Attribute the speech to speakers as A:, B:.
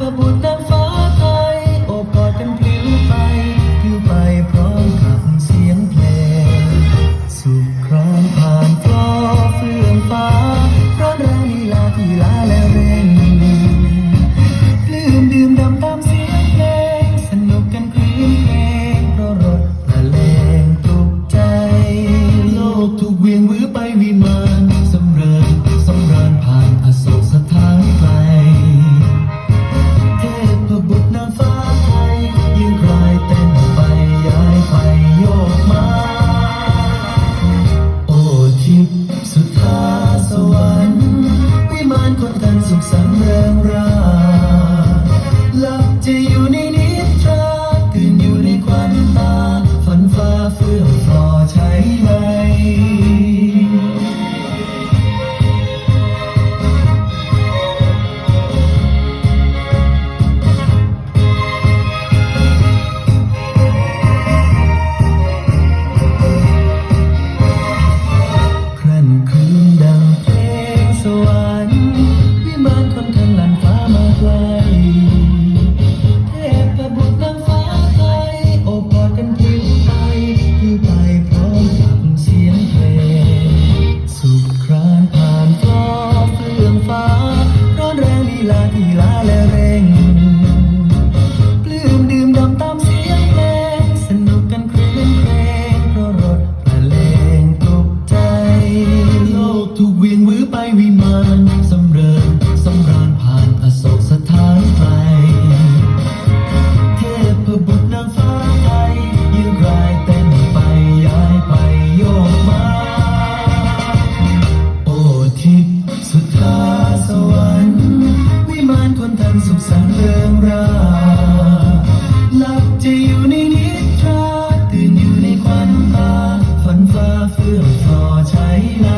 A: พระบุตรนางฟ้าไทยโอบกอดกันพลิ้วไปพลิ้วไปพร้อมกับเสียงเพลง สุขครองผ่านกลอเฟื่องฟ้าร้อนแรงลีลาทีลาและเร่งลืมดื่มดำตามสีานความดันสงสาร ริญสำเริญสำราญผ่านอโศกสถานไกลเทพบุนางฟ้าไทยยืนกรายเต้นไปย้ายไปโยกมา โอทิพสุธาสวรรค์วิมานคนทันสุขสันต์เรืงราหลับจะอยู่ในนิทราตื่นอยู่ในควันตาฝันฟ้าเฟื่องฟอใช้ลา